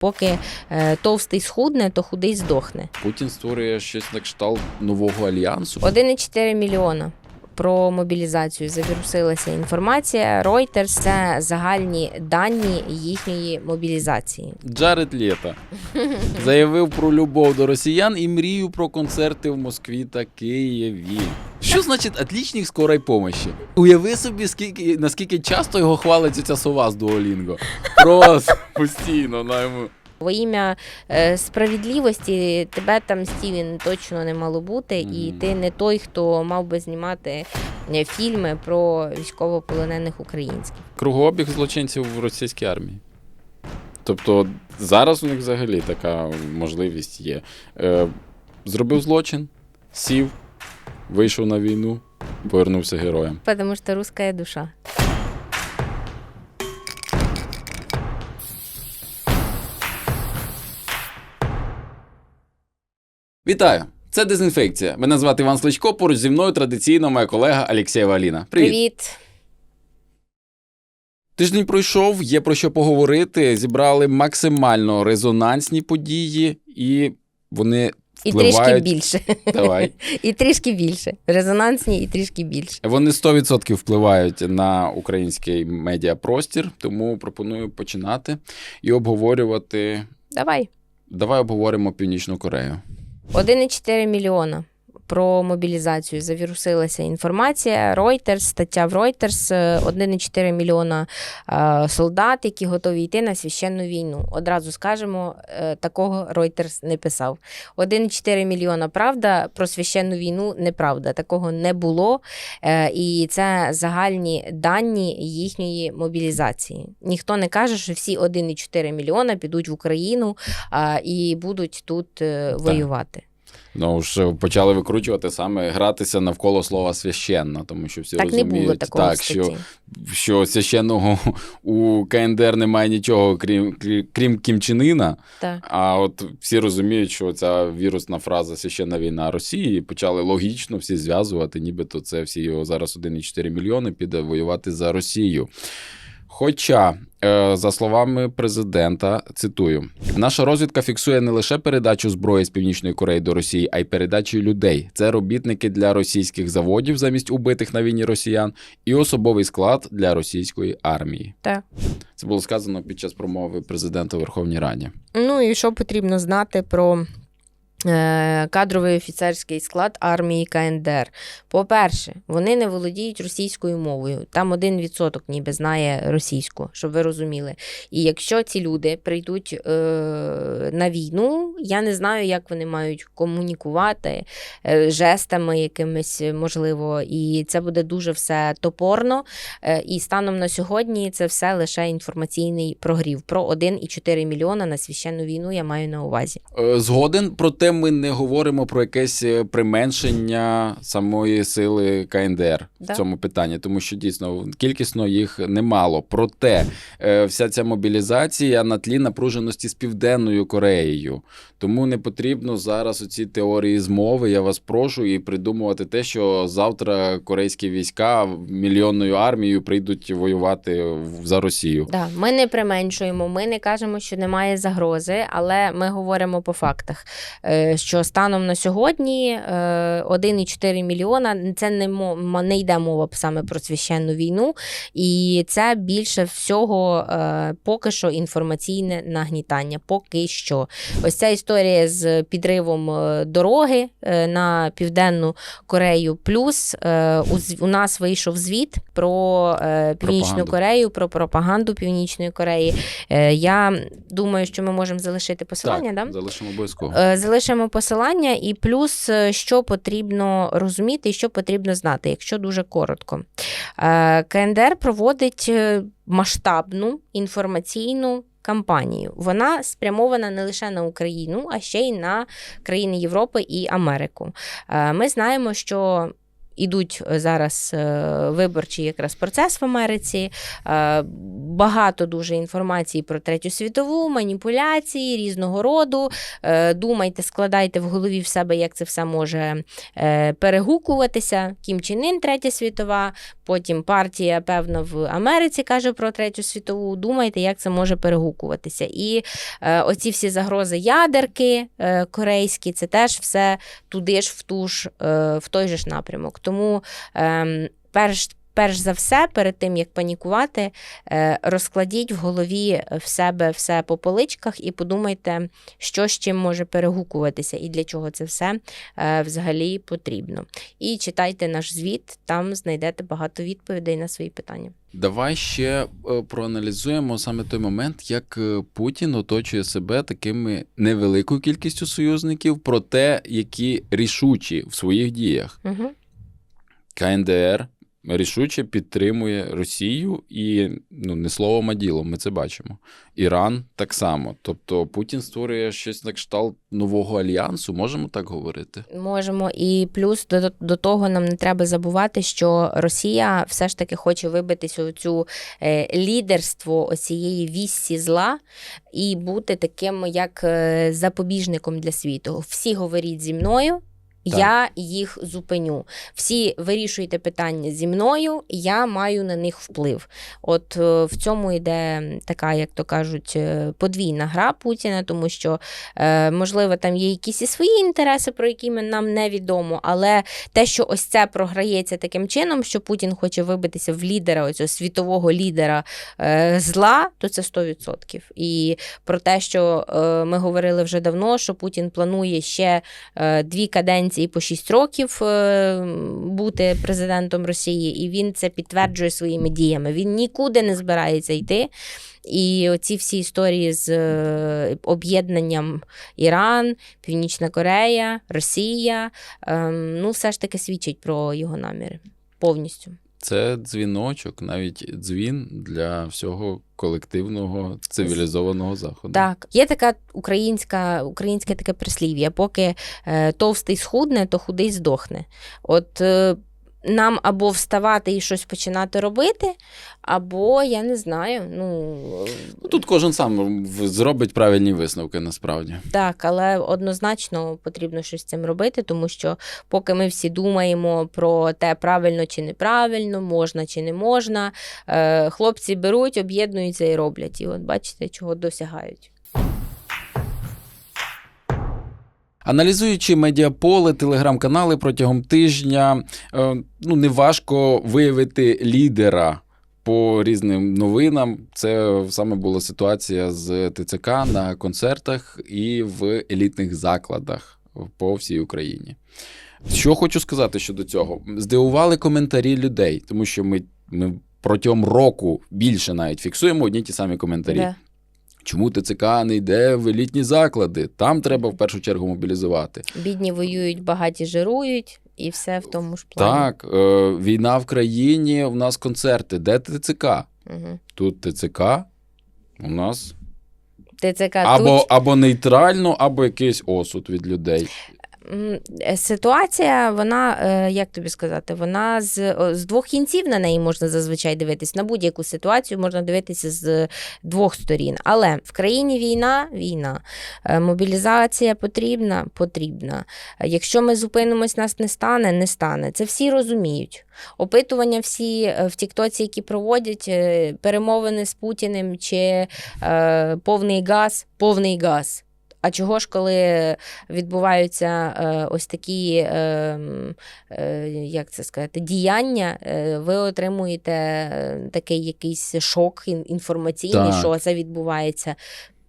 Поки е, товстий схудне, то худий здохне. Путін створює щось на кшталт нового альянсу. 1,4 мільйона. Про мобілізацію завірусилася інформація. Reuters – це загальні дані їхньої мобілізації. Джаред Лєта заявив про любов до росіян і мрію про концерти в Москві та Києві. Що значить отлічник скорої помощі? Уяви собі, скільки наскільки часто його хвалить ця сова з Дуолінго. Просто постійно на. Во ім'я е, справедливості тебе там Стівен точно не мало бути, і ти не той, хто мав би знімати е, фільми про військовополонених українських. Кругообіг злочинців в російській армії. Тобто зараз у них взагалі така можливість є. Е, зробив злочин, сів, вийшов на війну, повернувся героєм. Тому що русська душа. Вітаю! Це дезінфекція. Мене звати Іван Сличко. Поруч зі мною традиційно моя колега Алєксєєва Аліна. Привіт. Привіт. Тиждень пройшов, є про що поговорити. Зібрали максимально резонансні події, і вони І трішки більше. Давай. І трішки більше. Резонансні і трішки більше. Вони 100% впливають на український медіапростір, тому пропоную починати і обговорювати. Давай. Давай обговоримо Північну Корею. 1,4 мільйона. Про мобілізацію завірусилася інформація. Reuters, стаття в Reuters, е, 1,4 мільйона е, солдат, які готові йти на священну війну. Одразу скажемо, е, такого Reuters не писав. 1,4 мільйона правда, про священну війну неправда. Такого не було. Е, І це загальні дані їхньої мобілізації. Ніхто не каже, що всі 1,4 мільйона підуть в Україну і будуть тут е, воювати. Ну ж почали викручувати саме гратися навколо слова священна, тому що всі Так не розуміють, було такого так, в що, що священного у КНДР немає нічого, крім, крім- Кімчинина. А от всі розуміють, що ця вірусна фраза священна війна Росії і почали логічно всі зв'язувати, нібито це всі його зараз 1,4 мільйони піде воювати за Росію. Хоча, е, за словами президента, цитую: наша розвідка фіксує не лише передачу зброї з Північної Кореї до Росії, а й передачу людей. Це робітники для російських заводів замість убитих на війні росіян, і особовий склад для російської армії. Так. Це було сказано під час промови президента у Верховній Раді. Ну і що потрібно знати про кадровий офіцерський склад армії КНДР? По-перше, вони не володіють російською мовою. Там один відсоток ніби знає російську, щоб ви розуміли. І якщо ці люди прийдуть е, на війну, я не знаю, як вони мають комунікувати е, жестами якимись, можливо, і це буде дуже все топорно. Е, І станом на сьогодні це все лише інформаційний прогрів. Про 1,4 мільйона на священну війну я маю на увазі. Е, Згоден, проте ми не говоримо про якесь е, применшення самої сили КНДР Да. в цьому питанні, тому що дійсно кількісно їх немало. Проте е, вся ця мобілізація на тлі напруженості з Південною Кореєю. Тому не потрібно зараз оці теорії змови. Я вас прошу і придумувати те, що завтра корейські війська мільйонною армією прийдуть воювати за Росію. Да, ми не применшуємо, ми не кажемо, що немає загрози, але ми говоримо по фактах. Е, Що станом на сьогодні е, 1,4 мільйона це не не йде мова саме про священну війну, і це більше всього е, поки що інформаційне нагнітання. Поки що, ось ця історія з підривом е, дороги е, на південну Корею. Плюс е, у, нас вийшов звіт про е, Північну Пропаганду. Корею, про пропаганду Північної Кореї. Е, я думаю, що ми можемо залишити посилання. так, да? залишимо обов'язково. Е, Залишимо посилання, і плюс, е, що потрібно розуміти і що потрібно знати, якщо дуже коротко. Е, КНДР проводить е, масштабну інформаційну кампанію. Вона спрямована не лише на Україну, а ще й на країни Європи і Америку. Ми знаємо, що Ідуть е, зараз е, виборчий якраз процес в Америці. Е, Багато дуже інформації про третю світову, маніпуляції різного роду. Думайте, складайте в голові в себе, як це все може перегукуватися. Кім Чен Ін, третя світова, потім партія, певно, в Америці каже про третю світову. Думайте, як це може перегукуватися. І оці всі загрози ядерки корейські, це теж все туди ж в ту ж в той же ж напрямок. Тому ем, перш. Перш за все, перед тим як панікувати, е, розкладіть в голові в себе все по поличках і подумайте, що з чим може перегукуватися і для чого це все е, взагалі потрібно. І читайте наш звіт, там знайдете багато відповідей на свої питання. Давай ще е, проаналізуємо саме той момент, як е, Путін оточує себе такими невеликою кількістю союзників, проте які рішучі в своїх діях. Угу. КНДР рішуче підтримує Росію і ну не словом, а ділом. Ми це бачимо. Іран так само. Тобто Путін створює щось на кшталт нового альянсу, можемо так говорити. Можемо, і плюс до, до того нам не треба забувати, що Росія все ж таки хоче вибитися у цю е, лідерство оцієї віссі зла і бути таким як е, запобіжником для світу. Всі говоріть зі мною. Так. Я їх зупиню. Всі вирішуйте питання зі мною, я маю на них вплив. От е, в цьому йде така, як то кажуть, е, подвійна гра Путіна, тому що Е, можливо, там є якісь і свої інтереси, про які ми- нам невідомо, але те, що ось це програється таким чином, що Путін хоче вибитися в лідера, оцього світового лідера зла, то це 100%. І про те, що ми говорили вже давно, що Путін планує ще дві каденції по 6 років е, бути президентом Росії, і він це підтверджує своїми діями. Він нікуди не збирається йти. І оці всі історії з е, об'єднанням Іран, Північна Корея, Росія, ем, ну, все ж таки свідчить про його наміри повністю. Це дзвіночок, навіть дзвін для всього колективного цивілізованого заходу. Так, є така українська, українське таке прислів'я: поки е, товстий схудне, то худий здохне. От е, нам або вставати і щось починати робити, або я не знаю. Ну Ну, Тут кожен сам зробить правильні висновки насправді. Так, але однозначно потрібно щось з цим робити, тому що поки ми всі думаємо про те, правильно чи неправильно, можна чи не можна, е, хлопці беруть, об'єднуються і роблять. І от бачите, чого досягають. Аналізуючи медіаполе, телеграм-канали протягом тижня, е, ну неважко виявити лідера по різним новинам. Це саме була ситуація з ТЦК на концертах і в елітних закладах по всій Україні. Що хочу сказати щодо цього? Здивували коментарі людей, тому що ми, ми протягом року більше навіть фіксуємо одні ті самі коментарі. Да. Чому ТЦК не йде в елітні заклади? Там треба в першу чергу мобілізувати. Бідні воюють, багаті жирують, і все в тому ж плані. Так, е, війна в країні, у нас концерти. Де ТЦК? Угу. Тут ТЦК, у нас ТЦК або, тут або нейтрально, або якийсь осуд від людей. Е, Ситуація, вона, е, як тобі сказати, вона з, з двох кінців на неї можна зазвичай дивитись. На будь-яку ситуацію можна дивитися з двох сторін. Але в країні війна, війна. Е, Мобілізація потрібна, потрібна. Якщо ми зупинимось, нас не стане, не стане. Це всі розуміють. Опитування всі в Тіктоці, які проводять перемовини з Путіним чи е, повний газ, повний газ. А чого ж, коли відбуваються е, ось такі, е, е, як це сказати, діяння, е, ви отримуєте такий якийсь шок інформаційний, Так. що це відбувається.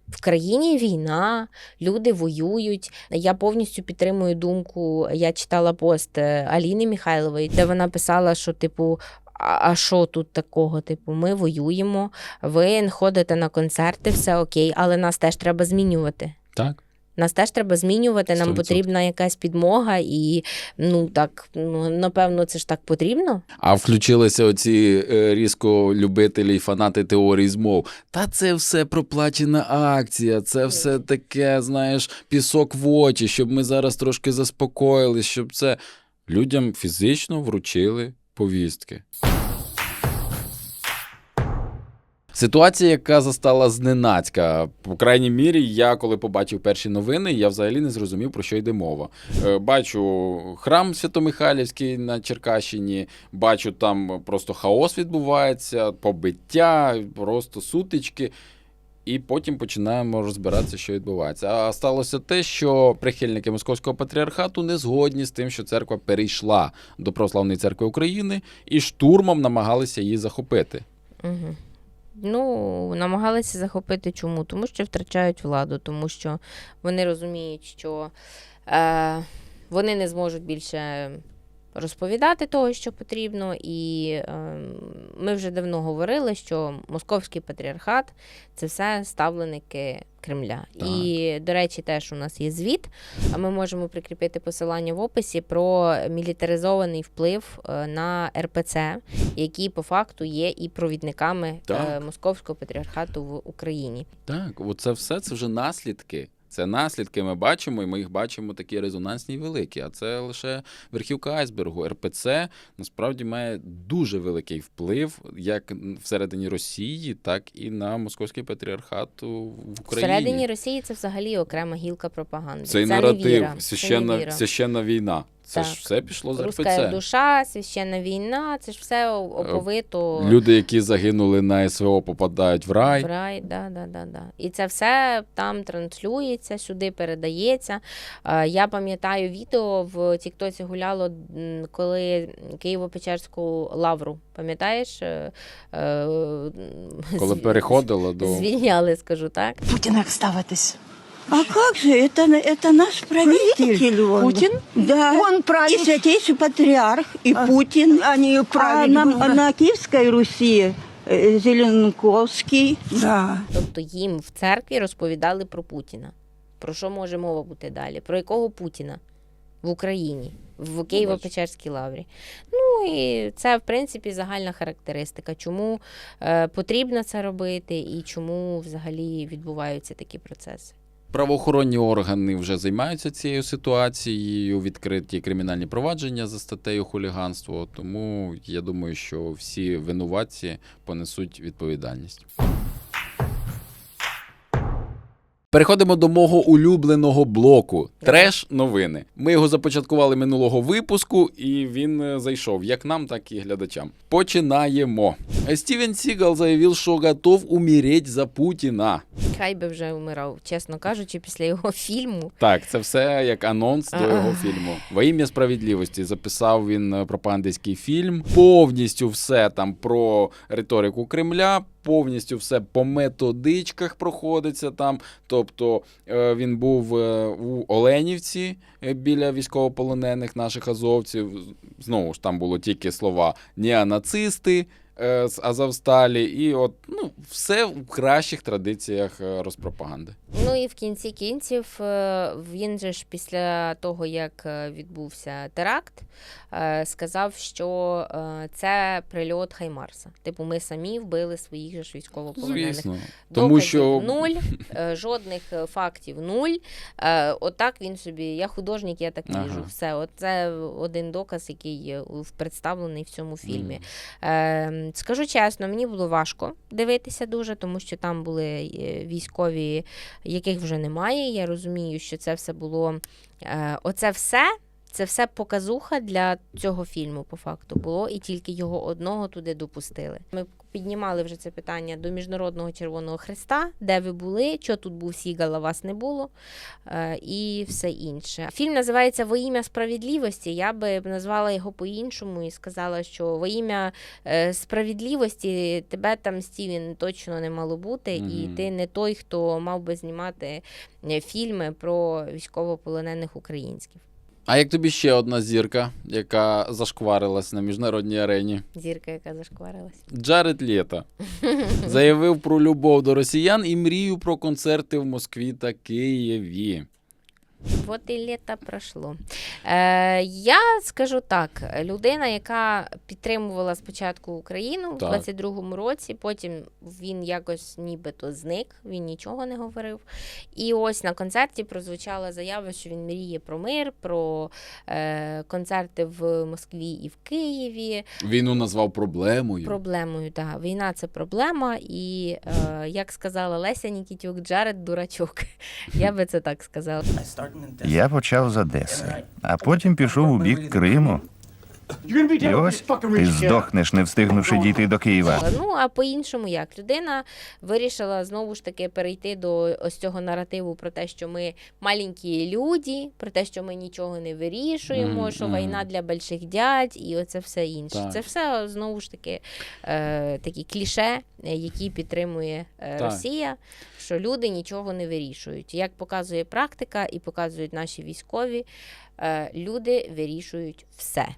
В країні війна, люди воюють. Я повністю підтримую думку. Я читала пост Аліни Михайлової, де вона писала, що типу. А що тут такого? Типу, ми воюємо, ви ходите на концерти, все окей, але нас теж треба змінювати. Так. Нас теж треба змінювати, нам 100%. потрібна якась підмога, і ну так, ну напевно, це ж так потрібно. А включилися оці е, різко любителі і фанати теорії змов. Та це все проплачена акція, це все таке, знаєш, пісок в очі, щоб ми зараз трошки заспокоїлись, щоб це. Людям фізично вручили повістки. Ситуація, яка застала зненацька. По крайній мірі, я коли побачив перші новини, я взагалі не зрозумів, про що йде мова. Е, Бачу храм Святомихайлівський на Черкащині, бачу, там просто хаос відбувається, побиття, просто сутички. І потім починаємо розбиратися, що відбувається. А сталося те, що прихильники московського патріархату не згодні з тим, що церква перейшла до православної церкви України і штурмом намагалися її захопити. Угу. Ну, намагалися захопити чому? Тому що втрачають владу, тому що вони розуміють, що е, вони не зможуть більше розповідати того, що потрібно. І е, ми вже давно говорили, що московський патріархат це все ставленики Кремля. Так. І, до речі, теж у нас є звіт, а ми можемо прикріпити посилання в описі про мілітаризований вплив е, на РПЦ, які по факту є і провідниками Так. е, московського патріархату в Україні. Так, оце все це вже наслідки. Це наслідки ми бачимо, і ми їх бачимо такі резонансні і великі. А це лише верхівка айсбергу. РПЦ насправді має дуже великий вплив як всередині Росії, так і на московський патріархат в Україні. Всередині Росії це взагалі окрема гілка пропаганди. Цей це наратив, віра. священна, віра. священна війна. Це Так. ж все пішло з Руська душа, священна війна, це ж все оповито. Люди, які загинули на СВО, попадають в рай. В рай, да, да, да, да. І це все там транслюється, сюди передається. Е, Я пам'ятаю відео в Тіктоці гуляло, коли Києво-Печерську лавру, пам'ятаєш? Е, е, Коли переходило до Звільняли, скажу так. Путина як ставитись? А как же, это, это наш правитель. Правитель он. Путин? Да. Он И правит. святейший патриарх, и А, Путин. Они А править на, будут. на Киевской Руси э, Зеленковский. Да. Тобто їм в церкві розповідали про Путіна. Про що може мова бути далі? Про якого Путіна в Україні, в Києво-Печерській лаврі. Ну і це, в принципі, загальна характеристика, чому е, потрібно це робити і чому взагалі відбуваються такі процеси. Правоохоронні органи вже займаються цією ситуацією, відкриті кримінальні провадження за статтею хуліганство. Тому я думаю, що всі винуватці понесуть відповідальність. Переходимо до мого улюбленого блоку треш новини. Ми його започаткували минулого випуску, і він е, зайшов як нам, так і глядачам. Починаємо. Стівен Сігал заявив, що готов умереть за Путіна. Хай би вже вмирав, чесно кажучи, після його фільму. Так, це все як анонс до його фільму. Во ім'я справедливості записав він е, пропагандистський фільм. Повністю все там про риторику Кремля, повністю все по методичках проходиться там. Тобто е, він був е, у Оленівці е, біля військовополонених наших азовців. Знову ж там було тільки слова неонацисти. Е, З Азовсталі, і от ну все в кращих традиціях е, розпропаганди. Ну і в кінці кінців е, він же ж після того, як відбувся теракт, сказав, що це прильот Хаймарса. Типу, ми самі вбили своїх же ж військовополонених. Звісно, тому Доказів що нуль, жодних фактів нуль. Отак він собі. Я художник, я так Ага. віжу. Все, це один доказ, який представлений в цьому фільмі. Мгм. Скажу чесно, мені було важко дивитися дуже, тому що там були е, військові, яких вже немає. Я розумію, що це все було. е, Оце все. Це все показуха для цього фільму, по факту було, і тільки його одного туди допустили. Ми піднімали вже це питання до Міжнародного Червоного Христа, де ви були, що тут був Сігал, а вас не було, е, і все інше. Фільм називається Во ім'я справедливості. Я би назвала його по-іншому і сказала, що во ім'я е, справедливості тебе там Стівен точно не мало бути, і ти не той, хто мав би знімати е, фільми про військовополонених українців. А як тобі ще одна зірка, яка зашкварилась на міжнародній арені? Зірка, яка зашкварилась. Джаред Лєта заявив про любов до росіян і мрію про концерти в Москві та Києві. Вот і літо пройшло. Е, я скажу так: людина, яка підтримувала спочатку Україну в Так. 22-му році, потім він якось нібито зник, він нічого не говорив. І ось на концерті прозвучала заява, що він мріє про мир, про е, концерти в Москві і в Києві. Війну назвав проблемою. Проблемою, так. Війна це проблема. І е, як сказала Леся Нікітюк, Джаред дурачок. Я би це так сказала. Я почав з Одеси, а потім пішов у бік Криму. І ось ти здохнеш, не встигнувши дійти до Києва. Ну а по-іншому як людина вирішила знову ж таки перейти до ось цього наративу про те, що ми маленькі люди, про те, що ми нічого не вирішуємо, що війна для больших дядь, і оце все інше. Так. Це все знову ж таки е, такі кліше, е, які підтримує е, Росія, що люди нічого не вирішують. Як показує практика і показують наші військові, е, люди вирішують все.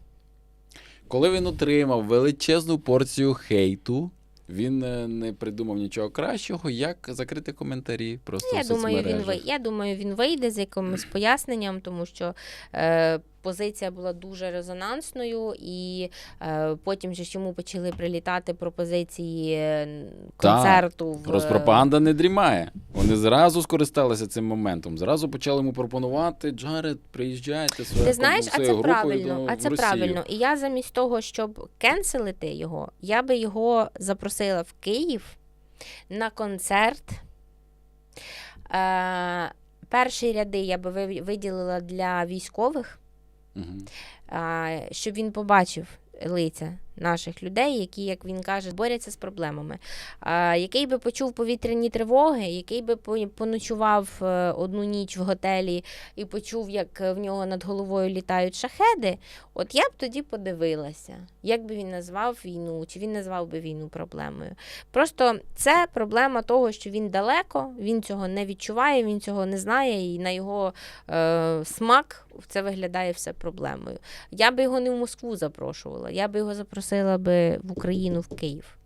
Коли він отримав величезну порцію хейту, він е, не придумав нічого кращого, як закрити коментарі просто Я в думаю, він я думаю, він вийде з якимось поясненням, тому що е, позиція була дуже резонансною, і е, потім ж йому почали прилітати пропозиції е, концерту в Розпропаганда не дрімає. Вони зразу скористалися цим моментом. Зразу почали йому пропонувати Джаред, приїжджайте своєю Ти знаєш, а це правильно. до- А це правильно. І я замість того, щоб кенселити його, я би його запросила в Київ на концерт. Е, перші ряди я би виділила для військових. Мгм. а, щоб він побачив лиця наших людей, які, як він каже, борються з проблемами. Який би почув повітряні тривоги, який би поночував е, одну ніч в готелі і почув, як в нього над головою літають шахеди, от я б тоді подивилася, як би він назвав війну, чи він назвав би війну проблемою. Просто це проблема того, що він далеко, він цього не відчуває, він цього не знає, і на його е, смак це виглядає все проблемою. Я би його не в Москву запрошувала, я би його запросила би в Україну, в Київ.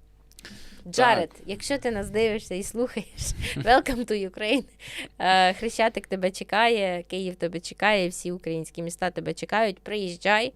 Джаред, якщо ти нас дивишся і слухаєш, welcome to Ukraine. Е, Хрещатик тебе чекає, Київ тебе чекає, всі українські міста тебе чекають. Приїжджай.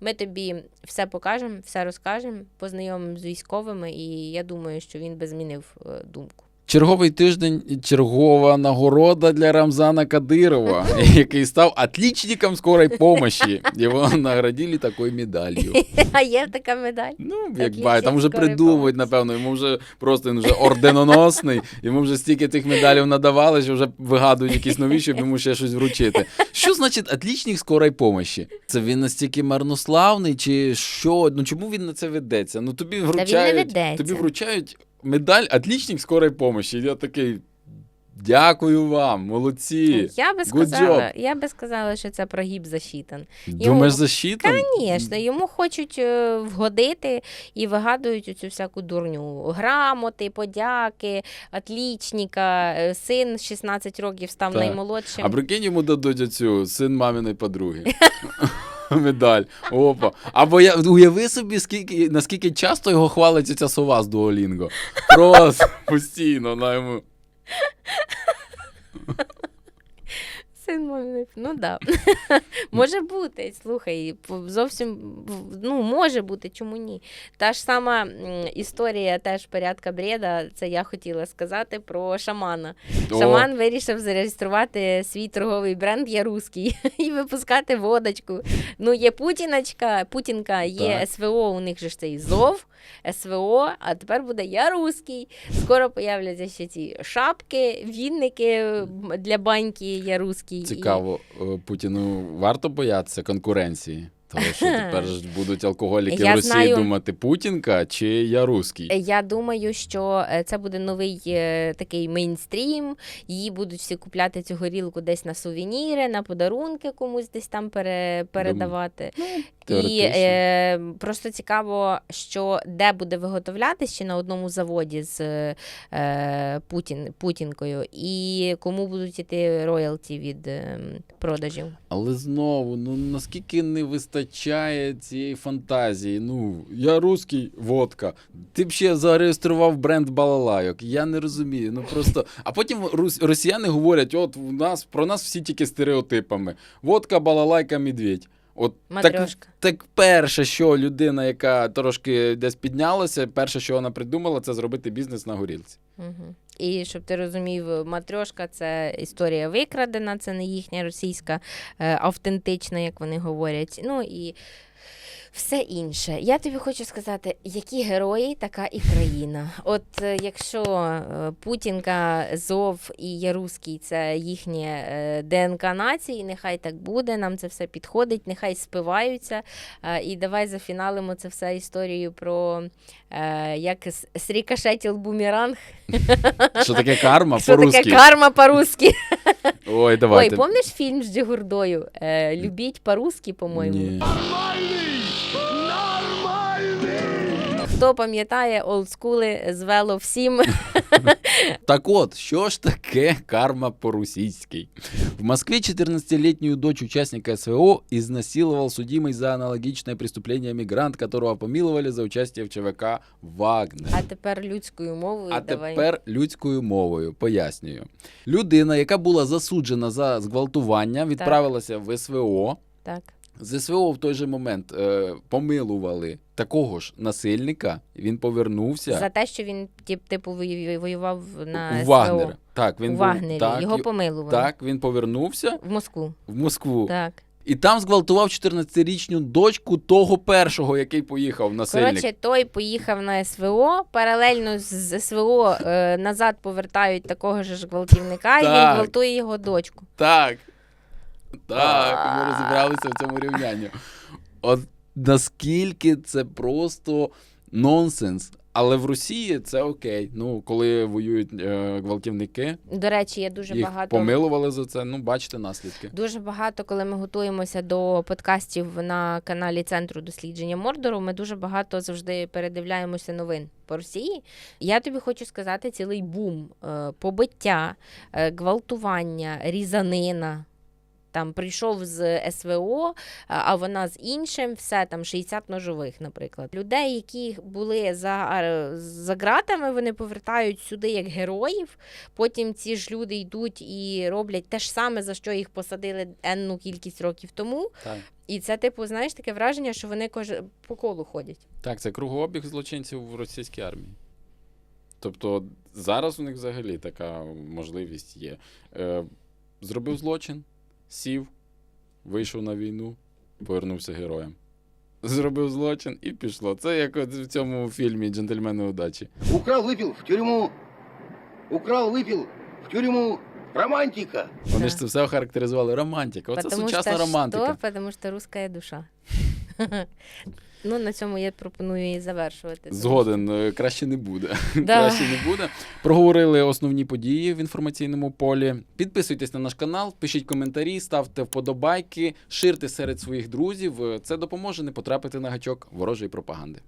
Ми тобі все покажемо, все розкажемо, познайомимо з військовими, і я думаю, що він би змінив е, думку. Черговий тиждень чергова нагорода для Рамзана Кадирова, який став отличником скорої помощі. Його наградили такою медаллю. А є така медаль. Ну, як бай, там вже придумують, напевно, йому вже просто він вже орденоносний, йому вже стільки тих медалів надавали, що вже вигадують якісь нові, щоб йому ще щось вручити. Що значить отличник скорої помощі? Це він настільки марнославний, чи що? Ну чому він на це ведеться? Ну тобі вручають, тобі вручають медаль отличник скорої помощі. Я такий. Дякую вам, молодці. Я би сказала, я би сказала, що це прогиб засчитан. Думаєш, защита? Звісно, йому хочуть е, вгодити і вигадують оцю всяку дурню. Грамоти, подяки, отлічника, е, син 16 років став Так. наймолодшим. А прикинь, йому дадуть оцю син маминої подруги. Медаль. Опа. Або я уяви собі, скільки, наскільки часто його хвалить ця сова з Дуолінго. Просто постійно на. Син маминий. Ну да. може бути. Слухай, зовсім ну, може бути, чому ні? Та ж сама історія теж порядка бреда, це я хотіла сказати про шамана. О, Шаман вирішив зареєструвати свій торговий бренд Я Руський і випускати водочку. Ну, є Путіночка, Путінка, є Так. СВО, у них же ж цей ЗОВ, СВО, а тепер буде Я Руський. Скоро появляться ще ці шапки, вінники для баньки Я Руський. Цікаво, і... Путіну варто боятися конкуренції. Тому що тепер ж будуть алкоголіки Я в Росії знаю- думати, Путінка чи я русський. Я думаю, що е, це буде новий е, такий мейнстрім. Її будуть всі купляти цю горілку десь на сувеніри, на подарунки комусь десь там пере, передавати. І е, просто цікаво, що де буде виготовлятись, чи на одному заводі з е, Путін, Путінкою, і кому будуть іти роялті від е, продажів. Але знову, ну наскільки не вистачає вистачає цієї фантазії. Ну, я русський, водка. Ти б ще зареєстрував бренд балалайок. Я не розумію. Ну просто. А потім росіяни говорять: от у нас про нас всі тільки стереотипами: водка, балалайка, медведь. От так, так перше, що людина, яка трошки десь піднялася, перше, що вона придумала, це зробити бізнес на горілці. Угу. І щоб ти розумів, матрьошка це історія викрадена, це не їхня російська е, автентична, як вони говорять. Ну і все інше. Я тобі хочу сказати, які герої, така і країна. От е, якщо е, Путінка, Зов і Яруський це їхнє е, ДНК нації, нехай так буде, нам це все підходить, нехай спиваються. І давай зафіналимо це все історією про як с- срікошетіл бумеранг. Що таке карма по-русски? таке карма по-русски? Ой, давайте. Ой, помниш фільм з Джигурдою? Любіть по-русски, по-моєму. Хто пам'ятає олдскули з вело всім? Так от, що ж таке карма по-русски? В Москве 14-летнюю дочь участника СВО изнасиловал судимый за аналогичное преступление мигрант, которого помиловали за участие в ЧВК «Вагнер». А тепер людською мовою А давай. тепер людською мовою пояснюю. Людина, яка була засуджена за зґвалтування, відправилася в СВО. Так. З СВО в той же момент е, помилували такого ж насильника. Він повернувся За те, що він тип, типу воював на у СВО. Вагнер. Так, він у був- Вагнері. так, Його помилували. так, він повернувся В Москву. в Москву. Так. І там зґвалтував 14-річну дочку того першого, який поїхав насильник. Коротше, той поїхав на СВО, паралельно з СВО е, назад повертають такого ж гвалтівника, і він гвалтує його дочку. Так. Так, ми розібралися в цьому рівнянні. От наскільки це просто нонсенс. Але в Росії це окей. Ну, коли воюють е, гвалтівники, До речі, є дуже їх багато. помилували за це. Ну, бачите наслідки. Дуже багато, коли ми готуємося до подкастів на каналі Центру дослідження Мордору, ми дуже багато завжди передивляємося новин по Росії. Я тобі хочу сказати цілий бум е, побиття, е, гвалтування, різанина. Там прийшов з СВО, а- вона з іншим, все там 60 ножових, наприклад. Людей, які були за, за ґратами, вони повертають сюди як героїв. Потім ці ж люди йдуть і роблять те ж саме, за що їх посадили енну кількість років тому. Так. І це, типу, знаєш, таке враження, що вони кож... по колу ходять. Так, це кругообіг злочинців в російській армії. Тобто зараз у них взагалі така можливість є. Е, зробив злочин, сів, вийшов на війну, повернувся героєм. Зробив злочин і пішло. Це як от в цьому фільмі Джентльмени удачі. Украв выпил в тюрму. Украв выпил в тюрму. Романтика. Вони ж це все охарактеризували романтика. Оце Потому сучасна що романтика. Що? Тому що русская душа. ну, на цьому я пропоную і завершувати. Згоден, е, краще не буде. Да. краще не буде. Проговорили основні події в інформаційному полі. Підписуйтесь на наш канал, пишіть коментарі, ставте вподобайки, ширте серед своїх друзів. Це допоможе не потрапити на гачок ворожої пропаганди.